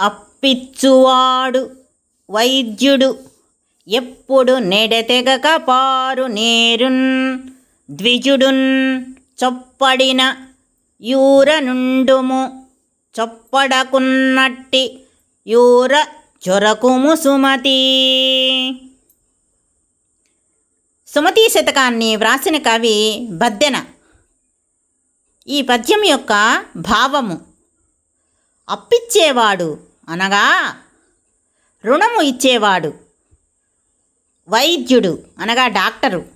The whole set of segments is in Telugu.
అప్పిచ్చువాడు వైద్యుడు. ఎప్పుడు నెడతెగక పారు నేరున్ ద్విజుడున్ చొప్పడిన యూర నుండుము. చొప్పడకున్నట్టి యూర చొరకుము సుమతి. సుమతి శతకాన్ని వ్రాసిన కవి బద్దెన. ఈ పద్యం యొక్క భావము. అప్పిచ్చేవాడు అనగా రుణము ఇచ్చేవాడు వైద్యుడు అనగా డాక్టరు.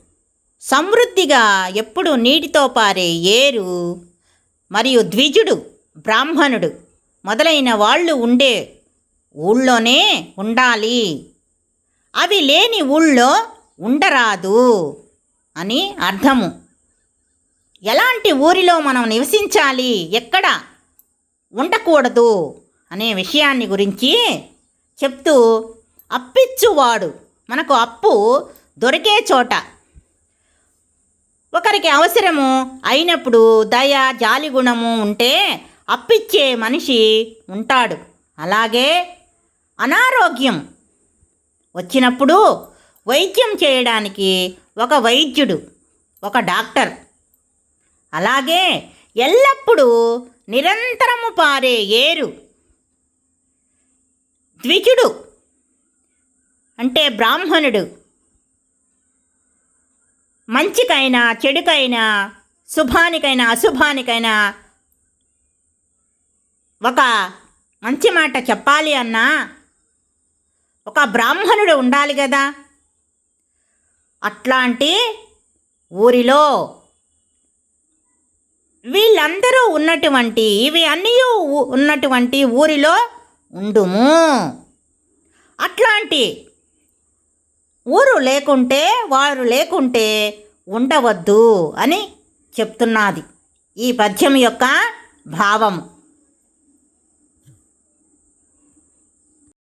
సమృద్ధిగా ఎప్పుడు నీటితో పారే ఏరు మరియు ద్విజుడు బ్రాహ్మణుడు మొదలైన వాళ్ళు ఉండే ఊళ్ళోనే ఉండాలి. అవి లేని ఊళ్ళో ఉండరాదు అని అర్థము. ఎలాంటి ఊరిలో మనం నివసించాలి? ఎక్కడ? ఉండకూడదు. అనే విషయాన్ని గురించి చెప్తూ అప్పిచ్చువాడు. మనకు అప్పు దొరికే చోట. ఒకరికి అవసరము అయినప్పుడు దయ జాలి గుణము ఉంటే అప్పిచ్చే మనిషి ఉంటాడు. అలాగే అనారోగ్యం వచ్చినప్పుడు వైద్యం చేయడానికి ఒక వైద్యుడు ఒక డాక్టర్. అలాగే ఎల్లప్పుడూ నిరంతరము పారే ఏరు. ద్విజుడు అంటే బ్రాహ్మణుడు. మంచికైనా చెడుకైనా శుభానికైనా అశుభానికైనా ఒక మంచి మాట చెప్పాలి అన్నా ఒక బ్రాహ్మణుడు ఉండాలి కదా. అట్లాంటి ఊరిలో వీళ్ళందరూ ఉన్నటువంటి ఇవి అన్నీ ఉన్నటువంటి ఊరిలో ఉండుము. అట్లాంటి ఊరు లేకుంటే వారు లేకుంటే ఉండవద్దు అని చెప్తున్నది ఈ పద్యం యొక్క భావము.